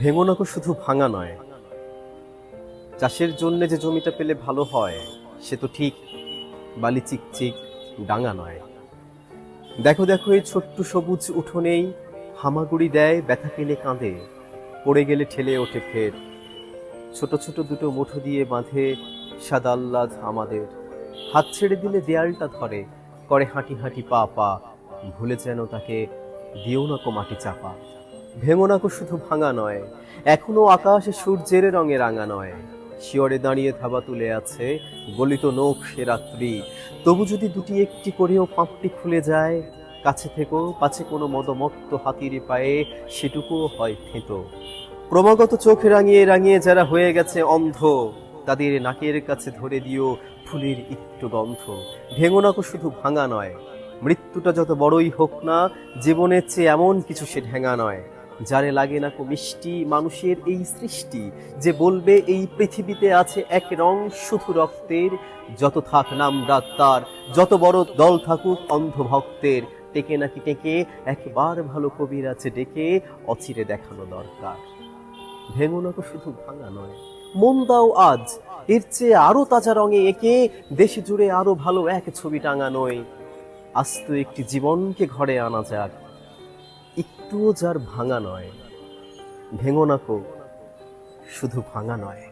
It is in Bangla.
ভেঙোনাকো শুধু ভাঙা নয়। চাষের জন্য যে জমিটা পেলে ভালো হয়, সে তো ঠিক বালি চিকচিক, ডাঙা নয়। দেখো দেখো, এই ছোট্ট সবুজ উঠোনেই হামাগুড়ি দেয়, ব্যথা পেলে কাঁদে, পড়ে গেলে ঠেলে ওঠে ফের ছোট ছোট দুটো মুঠো দিয়ে বাঁধে সাদা আমাদের। হাত ছেড়ে দিলে দেয়ালটা ধরে, করে হাঁটি হাঁটি পা পা। ভুলে যেন তাকে দিও না কো মাটি চাপা। ভেঙো না কো শুধু ভাঙা নয়, এখনও আকাশে সূর্যের রঙে রাঙা নয়। শিয়রে দাঁড়িয়ে থাবা তুলে আছে গলিত নখ সে রাত্রি। তবু যদি দুটি একটি করেও পাঁপটি খুলে যায়, কাছে থেকেও পাছে কোনো মদমত্ত হাতির পায়ে, সেটুকুও হয় থেঁতো। ক্রমাগত চোখ রাঙিয়ে রাঙিয়ে যারা হয়ে গেছে অন্ধ, তাদের নাকের কাছে ধরে দিও ফুলের একটু গন্ধ। ভেঙো কো শুধু ভাঙা নয়, মৃত্যুটা যত বড়ই হোক না, জীবনের চেয়ে এমন কিছু সে ঢেঙা নয়। যারে লাগে না কো মিষ্টি মানুষের এই সৃষ্টি যে বলবে এই পৃথিবীতে আছে এক রং শুধু রক্তের। যত থাক নাম ডাক্তার যত বড় দল থাকুক অন্ধ ভক্তের টেকে নাকি টেকে, একবার ভালো কবির আছে ডেকে, অচিরে দেখানো দরকার। ভেঙো না তো শুধু ভাঙা নয়, মন দাও আজ, এর চেয়ে আরও তাজা রঙে এঁকে, দেশে জুড়ে আরও ভালো এক ছবি টাঙানোয় আস্ত একটি জীবনকে ঘরে আনা যাক একটুও যার ভাঙা নয়। ভেঙো না শুধু ভাঙা নয়।